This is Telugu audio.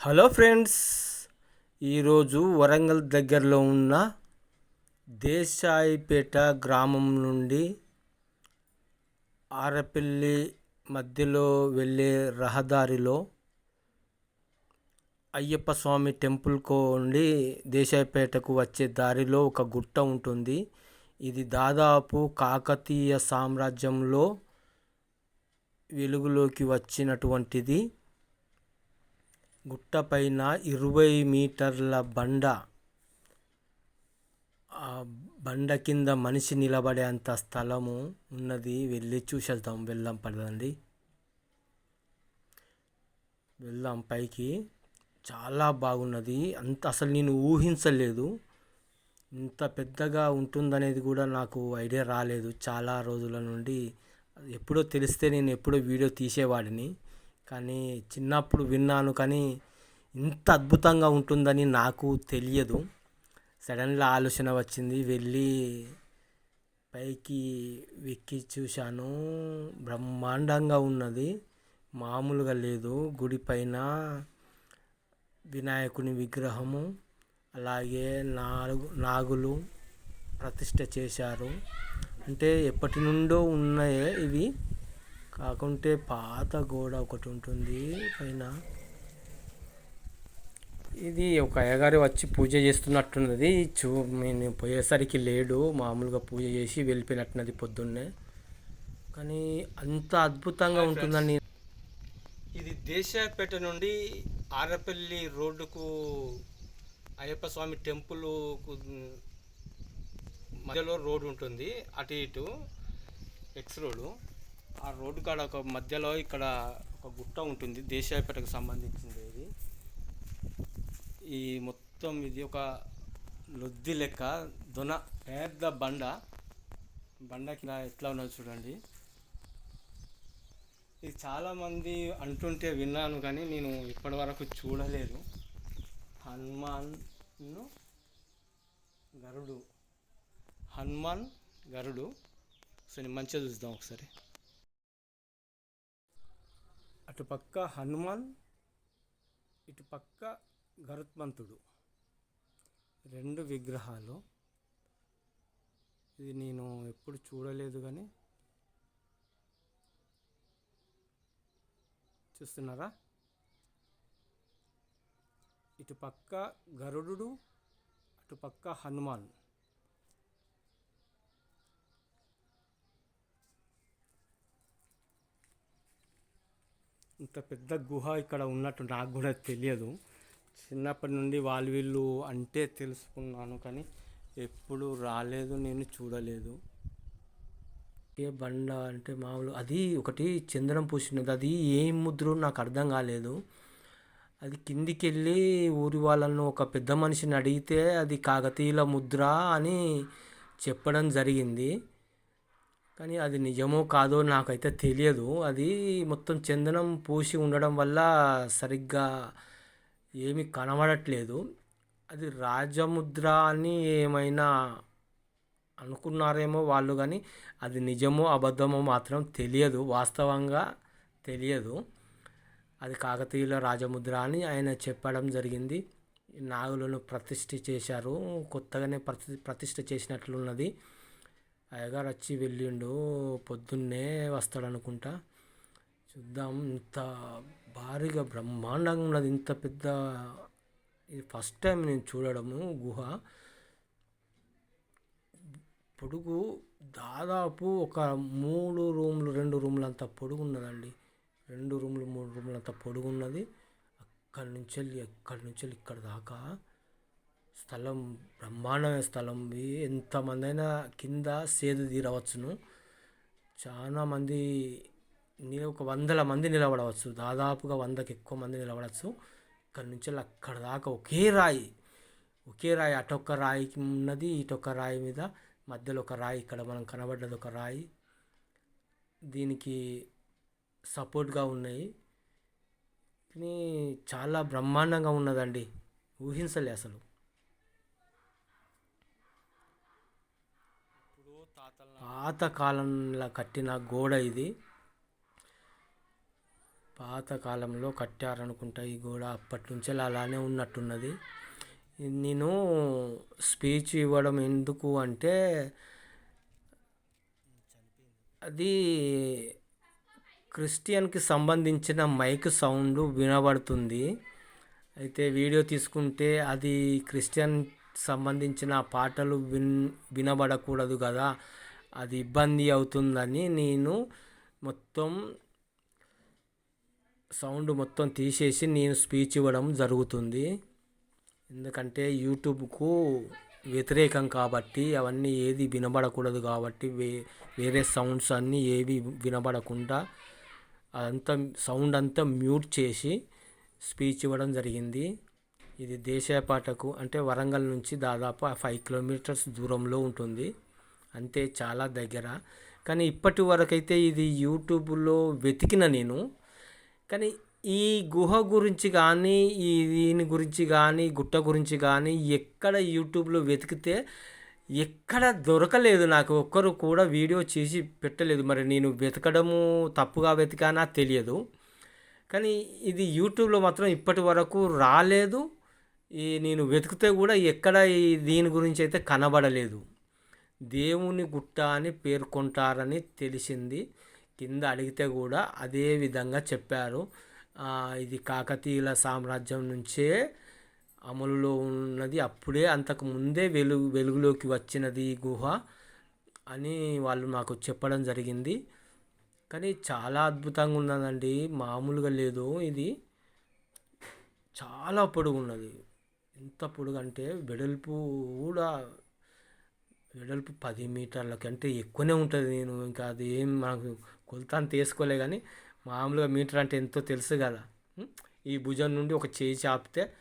హలో ఫ్రెండ్స్ ఈరోజు వరంగల్ దగ్గరలో ఉన్న దేశాయిపేట గ్రామం నుండి ఆరపల్లి మధ్యలో వెళ్ళే రహదారిలో అయ్యప్ప స్వామి టెంపుల్కు ఉండి దేశాయిపేటకు వచ్చే దారిలో ఒక గుట్ట ఉంటుంది. ఇది దాదాపు కాకతీయ సామ్రాజ్యంలో వెలుగులోకి వచ్చినటువంటిది. గుట్టపైన ఇరవై మీటర్ల బండ. ఆ బండ కింద మనిషి నిలబడే అంత స్థలము ఉన్నది. వెళ్ళి చూసేద్దాం. వెళ్దాం పడదండి వెళ్దాం పైకి. చాలా బాగున్నది. అంత అసలు నేను ఊహించలేదు. ఇంత పెద్దగా ఉంటుందనేది కూడా నాకు ఐడియా రాలేదు. చాలా రోజుల నుండి ఎప్పుడో తెలిస్తే నేను ఎప్పుడో వీడియో తీసేవాడిని. కానీ చిన్నప్పుడు విన్నాను కానీ ఇంత అద్భుతంగా ఉంటుందని నాకు తెలియదు. సడన్గా ఆలోచన వచ్చింది. వెళ్ళి పైకి వెక్కి చూశాను. బ్రహ్మాండంగా ఉన్నది. మామూలుగా లేదు. గుడి పైన వినాయకుని విగ్రహము అలాగే నాలుగు నాగులు ప్రతిష్ట చేశారు. అంటే ఎప్పటి నుండో ఉన్నాయే ఇవి. కాకుంటే పాత గోడ ఒకటి ఉంటుంది పైన. ఇది ఒక అయ్యగారు వచ్చి పూజ చేస్తున్నట్టున్నది. చూ నేను పోయేసరికి లేడు. మామూలుగా పూజ చేసి వెళ్ళిపోయినట్టున్నది పొద్దున్నే. కానీ అంత అద్భుతంగా ఉంటుందని ఇది దేశాపేట నుండి ఆరపల్లి రోడ్డుకు అయ్యప్ప స్వామి టెంపుల్ మధ్యలో రోడ్ ఉంటుంది. అటు ఇటు ఎక్స్ రోడ్డు ఆ రోడ్డు కాడ ఒక మధ్యలో ఇక్కడ ఒక గుట్ట ఉంటుంది. దేశాయపేటకు సంబంధించింది. ఈ మొత్తం ఇది ఒక లొద్ది లెక్క దొన పెద్ద బండ. బండకి ఎట్లా ఉన్నది చూడండి. ఇది చాలామంది అంటుంటే విన్నాను కానీ నేను ఇప్పటి వరకు చూడలేదు. హనుమాన్ గరుడు. హనుమాన్ గరుడు. సరే మంచిగా చూద్దాం ఒకసారి. అటుపక్క హనుమాన్ ఇటుపక్క గరుత్మంతుడు. రెండు విగ్రహాలు. ఇది నేను ఎప్పుడు చూడలేదు కానీ చూస్తున్నారా? ఇటుపక్క గరుడు అటుపక్క హనుమాన్. ఇంత పెద్ద గుహ ఇక్కడ ఉన్నట్టు నాకు కూడా తెలియదు. చిన్నప్పటి నుండి వాళ్ళు వీళ్ళు అంటే తెలుసుకున్నాను కానీ ఎప్పుడు రాలేదు నేను చూడలేదు. ఏ బండ అంటే మామూలు అది ఒకటి చందనం పూసినది. అది ఏం ముద్ర నాకు అర్థం కాలేదు. అది కిందికి వెళ్ళి ఊరి వాళ్ళను ఒక పెద్ద మనిషిని అడిగితే అది కాకతీయుల ముద్ర అని చెప్పడం జరిగింది. కానీ అది నిజమో కాదో నాకైతే తెలియదు. అది మొత్తం చందనం పూసి ఉండడం వల్ల సరిగ్గా ఏమి కనబడట్లేదు. అది రాజముద్ర అని ఏమైనా అనుకున్నారేమో వాళ్ళు కానీ అది నిజమో అబద్ధమో మాత్రం తెలియదు. వాస్తవంగా తెలియదు. అది కాకతీయుల రాజముద్ర అని ఆయన చెప్పడం జరిగింది. నాగులను ప్రతిష్ఠ చేశారు. కొత్తగానే ప్రతి ప్రతిష్ఠ చేసినట్లున్నది. అయ్యగారు వచ్చి వెళ్ళిండు. పొద్దున్నే వస్తాడు అనుకుంటా చూద్దాం ఇంత భారీగా బ్రహ్మాండంగా ఉన్నది ఇంత పెద్ద ఇది ఫస్ట్ టైం నేను చూడడము గుహ. పొడుగు దాదాపు ఒక మూడు రూమ్లు రెండు రూమ్లు అంత పొడుగు ఉన్నదండి రెండు రూమ్లు మూడు రూమ్లు అంత పొడుగు ఉన్నది అక్కడి నుంచి వెళ్ళి అక్కడి నుంచి వెళ్ళి ఇక్కడ దాకా స్థలం బ్రహ్మాండమైన స్థలం. ఎంతమంది అయినా కింద సేదు తీరవచ్చును. చాలామంది మంది ఒక వందల మంది నిలబడవచ్చు. దాదాపుగా వందకి ఎక్కువ మంది నిలబడవచ్చు. ఇక్కడ నుంచి అక్కడ దాకా ఒకే రాయి ఒకే రాయి అటొక్క రాయికి ఉన్నది ఇటొక్క రాయి మీద మధ్యలో ఒక రాయి ఇక్కడ మనం కనబడ్డది ఒక రాయి. దీనికి సపోర్ట్గా ఉన్నాయి. కానీ చాలా బ్రహ్మాండంగా ఉన్నదండి. ఊహించలే అసలు. పాత కాలంలో కట్టిన గోడ ఇది. పాతకాలంలో కట్టారనుకుంటా ఈ గోడ అప్పటి నుంచి అలానే ఉన్నట్టున్నది. నేను స్పీచ్ ఇవ్వడం ఎందుకు అంటే అది క్రిస్టియన్కి సంబంధించిన మైక్ సౌండ్ వినబడుతుంది. అయితే వీడియో తీసుకుంటే అది క్రిస్టియన్ సంబంధించిన పాటలు విన్ వినబడకూడదు కదా అది ఇబ్బంది అవుతుందని నేను మొత్తం సౌండ్ మొత్తం తీసేసి నేను స్పీచ్ ఇవ్వడం జరుగుతుంది. ఎందుకంటే యూట్యూబ్కు వ్యతిరేకం కాబట్టి అవన్నీ ఏది వినబడకూడదు కాబట్టి వే వేరే సౌండ్స్ అన్నీ ఏవి వినబడకుండా అదంతా సౌండ్ అంతా మ్యూట్ చేసి స్పీచ్ ఇవ్వడం జరిగింది. ఇది దేశపాటకు అంటే వరంగల్ నుంచి దాదాపు ఫైవ్ కిలోమీటర్స్ దూరంలో ఉంటుంది. అంతే చాలా దగ్గర. కానీ ఇప్పటి వరకైతే ఇది యూట్యూబ్లో వెతికిన నేను. కానీ ఈ గుహ గురించి కానీ ఈ దీని గురించి కానీ గుట్ట గురించి కానీ ఎక్కడ యూట్యూబ్లో వెతికితే ఎక్కడ దొరకలేదు నాకు. ఒక్కరు కూడా వీడియో చేసి పెట్టలేదు. మరి నేను వెతకడము తప్పుగా వెతికానా తెలియదు. కానీ ఇది యూట్యూబ్లో మాత్రం ఇప్పటి వరకు రాలేదు. ఈ నేను వెతికితే కూడా ఎక్కడ ఈ దీని గురించి అయితే కనబడలేదు. దేవుని గుట్ట అని పేర్కొంటారని తెలిసింది. కింద అడిగితే కూడా అదే విధంగా చెప్పారు. ఇది కాకతీయుల సామ్రాజ్యం నుంచే అమలులో ఉన్నది. అప్పుడే అంతకు ముందే వెలుగు వెలుగులోకి వచ్చినది ఈ గుహ అని వాళ్ళు నాకు చెప్పడం జరిగింది. కానీ చాలా అద్భుతంగా ఉన్నదండి. మామూలుగా లేదు ఇది. చాలా పొడుగున్నది. ఎంత పొడుగు అంటే వెడల్పు కూడా వెడల్పు పది మీటర్ల కంటే ఎక్కువనే ఉంటుంది నేను. ఇంకా అది ఏం మనకు కొలత తీసుకోలే కానీ మామూలుగా మీటర్ అంటే ఎంతో తెలుసు కదా. ఈ భుజం నుండి ఒక చేయి చాపితే